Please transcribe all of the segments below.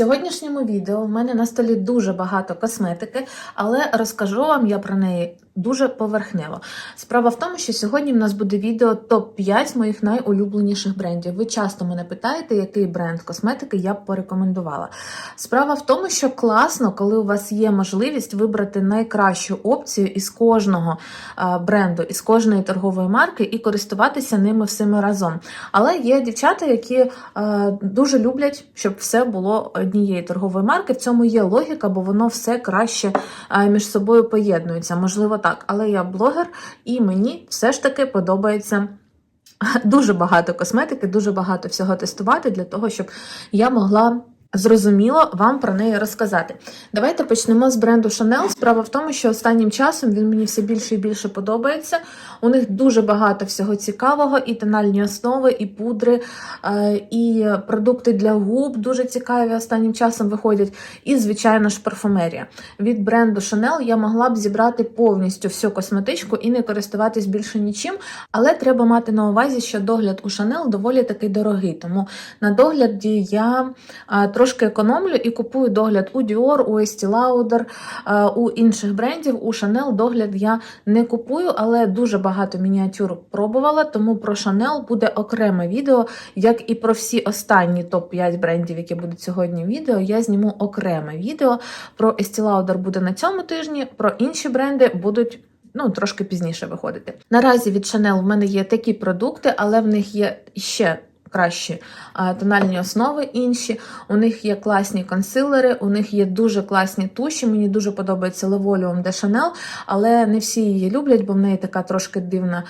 сьогоднішньому відео в мене на столі дуже багато косметики, але розкажу вам я про неї дуже поверхнево. Справа в тому, що сьогодні в нас буде відео топ-5 моїх найулюбленіших брендів. Ви часто мене питаєте, який бренд косметики я б порекомендувала. Справа в тому, що класно, коли у вас є можливість вибрати найкращу опцію із кожного бренду, із кожної торгової марки і користуватися ними всіми разом. Але є дівчата, які е, дуже люблять, щоб все було однієї торгової марки. В цьому є логіка, бо воно все краще е, між собою поєднується. Можливо, так. Але я блогер, і мені все ж таки подобається. Дуже багато косметики, дуже багато всього тестувати для того, щоб я могла зрозуміло вам про неї розказати. Давайте почнемо з бренду Chanel. Справа в тому, що останнім часом він мені все більше і більше подобається. У них дуже багато всього цікавого, і тональні основи, і пудри, е, і продукти для губ дуже цікаві останнім часом виходять. І, звичайно ж, парфумерія. Від бренду Chanel я могла б зібрати повністю всю косметичку і не користуватись більше нічим. Але треба мати на увазі, що догляд у Chanel доволі таки дорогий. Тому на догляді я а, трошки економлю і купую догляд у Dior, у Estee Lauder, у інших брендів. У Chanel догляд я не купую, але дуже багато мініатюр пробувала. Тому про Chanel буде окреме відео, як і про всі останні топ-5 брендів, які будуть сьогодні в відео. Я зніму окреме відео. Про Estee Lauder буде на цьому тижні, про інші бренди будуть. Ну, трошки пізніше виходити. Наразі від Chanel в мене є такі продукти, але в них є ще кращі тональні основи інші. У них є класні консилери, у них є дуже класні туші. Мені дуже подобається Levolium de Chanel, але не всі її люблять, бо в неї така трошки дивна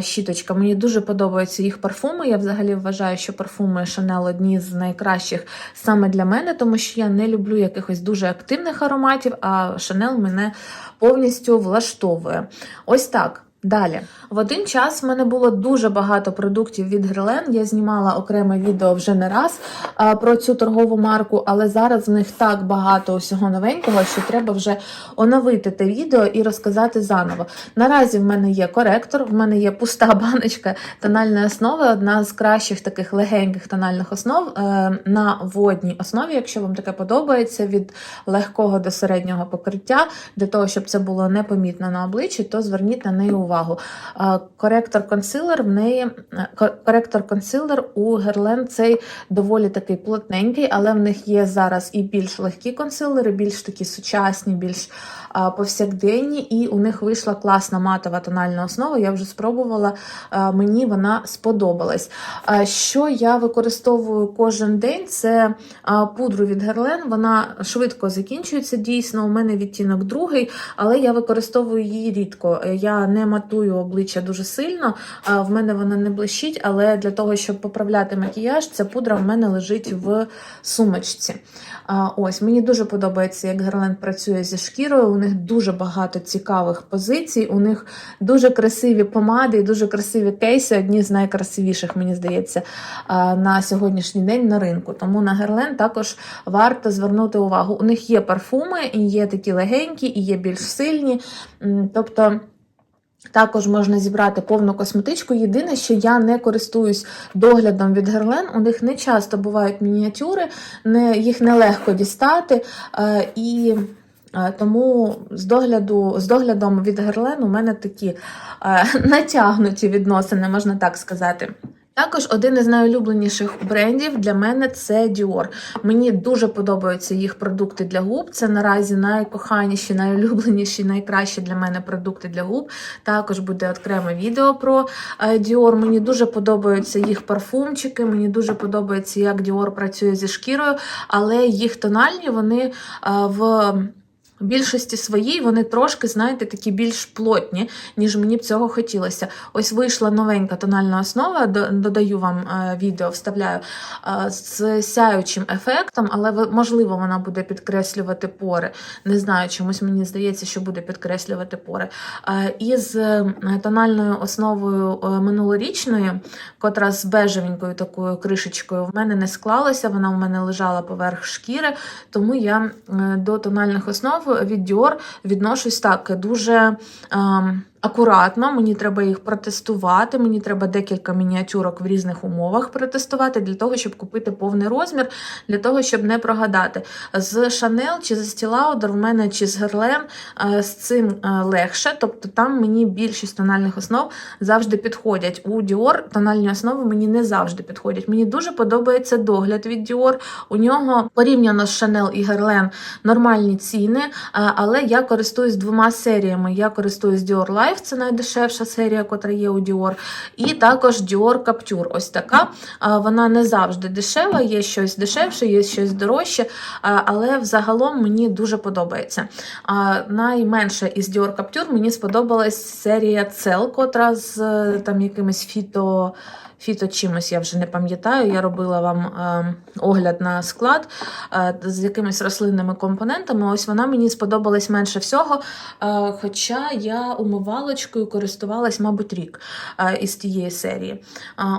щіточка. Мені дуже подобаються їх парфуми. Я взагалі вважаю, що парфуми Chanel одні з найкращих саме для мене, тому що я не люблю якихось дуже активних ароматів, а Chanel мене повністю влаштовує. Ось так. Далі, в один час в мене було дуже багато продуктів від Грилен. Я знімала окреме відео вже не раз про цю торгову марку, але зараз в них так багато усього новенького, що треба вже оновити те відео і розказати заново. Наразі в мене є коректор, в мене є пуста баночка тональної основи, одна з кращих таких легеньких тональних основ е, на водній основі, якщо вам таке подобається, від легкого до середнього покриття, для того, щоб це було непомітно на обличчі, то зверніть на неї увагу увагу. Коректор консилер в неї коректор консилер у Герлен цей доволі такий плотненький, але в них є зараз і більш легкі консилери, більш такі сучасні, більш повсякденні, і у них вийшла класна матова тональна основа. Я вже спробувала, мені вона сподобалась. Що я використовую кожен день, це пудру від Герлен. Вона швидко закінчується. Дійсно, у мене відтінок другий, але я використовую її рідко. Я не матую обличчя дуже сильно, в мене вона не блищить, але для того, щоб поправляти макіяж, ця пудра в мене лежить в сумочці. Ось, Мені дуже подобається, як Герленд працює зі шкірою. Них дуже багато цікавих позицій, у них дуже красиві помади і дуже красиві кейси, одні з найкрасивіших, мені здається, на сьогоднішній день на ринку. Тому на Герлен також варто звернути увагу. У них є парфуми, і є такі легенькі, і є більш сильні. Тобто. Також можна зібрати повну косметичку. Єдине, що я не користуюсь доглядом від Герлен. У них не часто бувають мініатюри, їх нелегко дістати. Е, і е, тому з догляду, з доглядом від Герлен у мене такі е, натягнуті відносини, можна так сказати. Також один із найулюбленіших брендів для мене це Dior. Мені дуже подобаються їх продукти для губ. Це наразі найкоханіші, найулюбленіші, найкращі для мене продукти для губ. Також буде окреме відео про Dior. Мені дуже подобаються їх парфумчики, мені дуже подобається, як Dior працює зі шкірою, але їх тональні вони в. Більшості своїй вони трошки, знаєте, такі більш плотні, ніж мені б цього хотілося. Ось вийшла новенька тональна основа, додаю вам е, відео, вставляю е, з сяючим ефектом, але можливо вона буде підкреслювати пори. Не знаю, чомусь мені здається, що буде підкреслювати пори. Е, із тональною основою минулорічною, котра з бежевенькою такою кришечкою, в мене не склалася, вона в мене лежала поверх шкіри, тому я до тональних основ від Dior відношусь так дуже. Ем, акуратно, мені треба їх протестувати. Мені треба декілька мініатюрок в різних умовах протестувати для того, щоб купити повний розмір, для того, щоб не прогадати. З Chanel чи з Lauder в мене чи з е, з цим е, легше, тобто там мені більшість тональних основ завжди підходять. У Dior тональні основи мені не завжди підходять. Мені дуже подобається догляд від Dior. У нього порівняно з Chanel і Guerlain нормальні ціни, е, але я користуюсь двома серіями. Я користуюсь Dior Life, це найдешевша серія, котра є у Dior, і також Dior Capture. Ось така. Вона не завжди дешева, є щось дешевше, є щось дорожче, але взагалом мені дуже подобається. Найменше із Dior Capture мені сподобалась серія Cell, котра з е, там якимись фіто. Фіто чимось, я вже не пам'ятаю. Я робила вам е, огляд на склад е, з якимись рослинними компонентами. Ось вона мені сподобалась менше всього. Е, хоча я умивалочкою користувалась, мабуть, рік е, із тієї серії.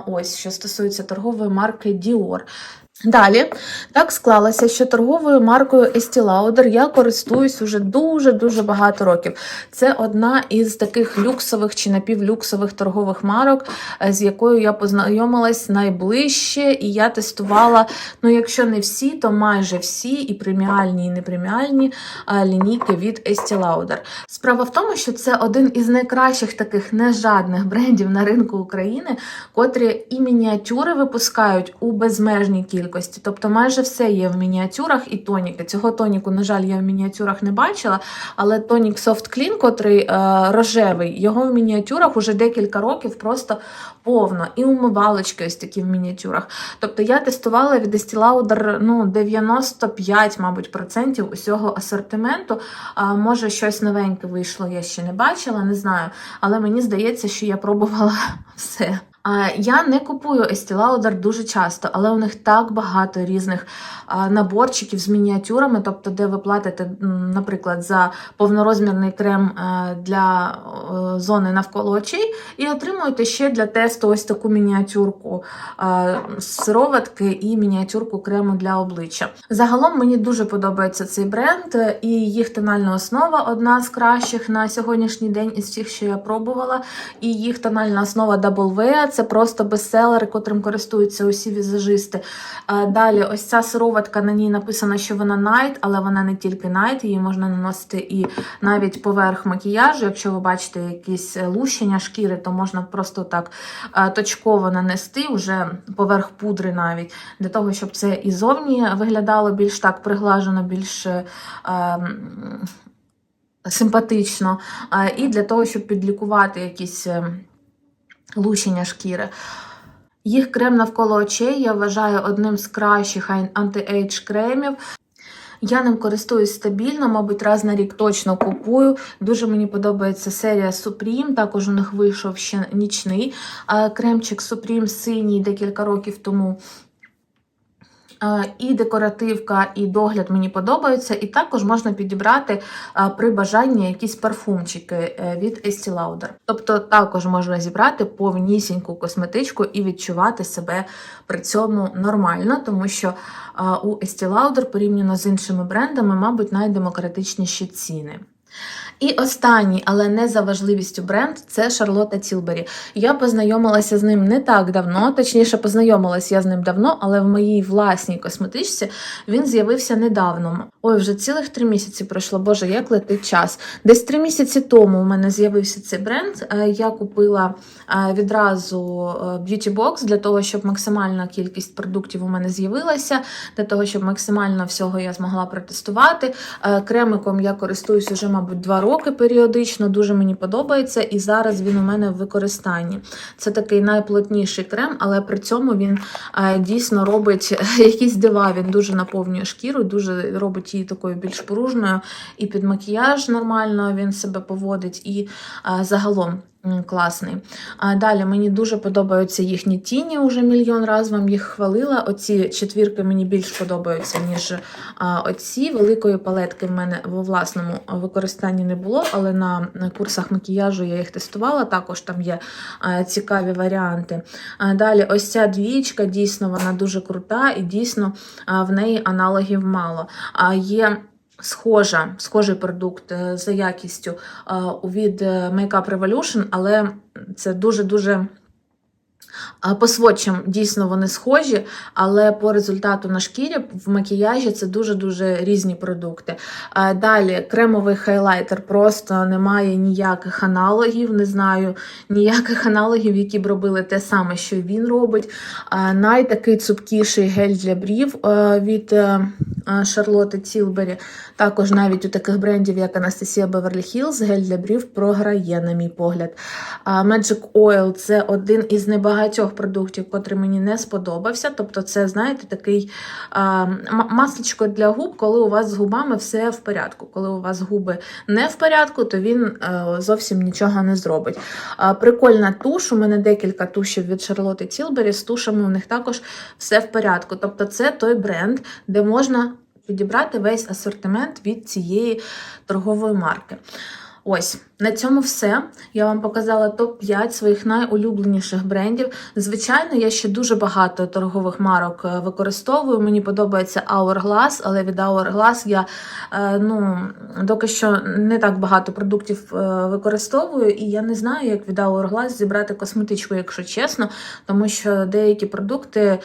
Ось, що стосується торгової марки Dior. Далі так склалося, що торговою маркою Estee Lauder я користуюсь уже дуже-дуже багато років. Це одна із таких люксових чи напівлюксових торгових марок, е, з якою я познайомилась найближче, і я тестувала, ну, якщо не всі, то майже всі, і преміальні, і непреміальні е, лінійки від Estee Lauder. Справа в тому, що це один із найкращих таких нежадних брендів на ринку України, котрі і мініатюри випускають у безмежній кількості. Тобто майже все є в мініатюрах і тоніки. Цього тоніку, на жаль, я в мініатюрах не бачила, але тонік Soft Clean, котрий е, рожевий, його в мініатюрах уже декілька років просто повно. І умивалочки ось такі в мініатюрах. Тобто я тестувала від Estee ну, 95, мабуть, процентів усього асортименту. А, може, щось новеньке вийшло, я ще не бачила, не знаю. Але мені здається, що я пробувала все. Я не купую Estee дуже часто, але у них так багато різних наборчиків з мініатюрами, тобто, де ви платите, наприклад, за повнорозмірний крем е, для зони навколо очей, і отримуєте ще для тесту ось таку мініатюрку сироватки і мініатюрку крему для обличчя. Загалом мені дуже подобається цей бренд, е, і їх тональна основа одна з кращих на сьогоднішній день із всіх, що я пробувала. І їх тональна основа Double W це просто бестселери, котрим користуються усі візажисти. Е, Далі, ось ця сироватка, на ній написано, що вона Night, але вона не тільки Night, її можна наносити і навіть поверх макіяжу. Якщо ви бачите якісь лущення шкіри, то можна просто так е, точково нанести вже поверх пудри навіть, для того, щоб це і зовні виглядало більш так приглажено, більш. е, ем, Симпатично, е, і для того, щоб підлікувати якісь е, лущення шкіри. Їх крем навколо очей я вважаю одним з кращих антиейдж кремів. Я ним користуюсь стабільно, мабуть, раз на рік точно купую. Дуже мені подобається серія Supreme. Також у них вийшов ще нічний кремчик Supreme синій декілька років тому. Е, І декоративка, і догляд мені подобаються, і також можна підібрати е, при бажанні якісь парфумчики е, від Estee Lauder. Тобто також можна зібрати повнісіньку косметичку і відчувати себе при цьому нормально, тому що у Estee Lauder порівняно з іншими брендами, мабуть, найдемократичніші ціни. І останній, але не за важливістю бренд, це Шарлотта Тілбері. Я познайомилася з ним не так давно, точніше, познайомилася я з ним давно, але в моїй власній косметичці він з'явився недавно. Ой, вже цілих три місяці пройшло. Боже, як летить час. Десь три місяці тому у мене з'явився цей бренд. Е, Я купила е, відразу е, Beauty Box для того, щоб максимальна кількість продуктів у мене з'явилася, для того, щоб максимально всього я змогла протестувати. Кремиком я користуюсь уже, мабуть, два роки періодично. Дуже мені подобається, і зараз він у мене в використанні. Це такий найплотніший крем, але при цьому він е, дійсно робить якісь дива. Він дуже наповнює шкіру, дуже робить її такою більш поружною. І під макіяж нормально він себе поводить, і е, загалом. Класний. А далі мені дуже подобаються їхні тіні. Уже мільйон раз вам їх хвалила. Оці четвірки мені більш подобаються, ніж оці. Великої палетки в мене во власному використанні не було, але на курсах макіяжу я їх тестувала. Також там є цікаві варіанти. Далі, ось ця двічка, дійсно, вона дуже крута і дійсно в неї аналогів мало. А є схожа, схожий продукт е, за якістю е, від е, Makeup Revolution, але це дуже-дуже. По сводчам дійсно вони схожі, але по результату на шкірі в макіяжі це дуже-дуже різні продукти. Далі кремовий хайлайтер просто немає ніяких аналогів, не знаю ніяких аналогів, які б робили те саме, що він робить. Найтакий цупкіший гель для брів е, від е, е, Тілбері. Також навіть у таких брендів, як Анастасія Беверлі Хілз, гель для брів програє, на мій погляд. Magic Oil це один із небагатьох продуктів, котрий мені не сподобався. Тобто, це, знаєте, такий а, масличко для губ, коли у вас з губами все в порядку. Коли у вас губи не в порядку, то він е, зовсім нічого не зробить. А, Прикольна туш. У мене декілька тушів від Шарлотти Тілбері. З тушами у них також все в порядку. Тобто, це той бренд, де можна підібрати весь асортимент від цієї торгової марки. Ось на цьому все. Я вам показала топ-5 своїх найулюбленіших брендів. Звичайно, я ще дуже багато торгових марок е, використовую. Мені подобається Hourglass, але від Hourglass я е, ну, доки що не так багато продуктів е, використовую, і я не знаю, як від Hourglass зібрати косметичку, якщо чесно, тому що деякі продукти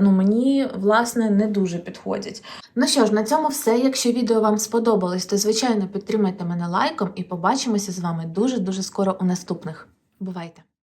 ну, мені власне не дуже підходять. Ну що ж, на цьому все. Якщо відео вам сподобалось, то звичайно підтримайте мене лайком і побачимося з вами дуже дуже скоро у наступних. Бувайте!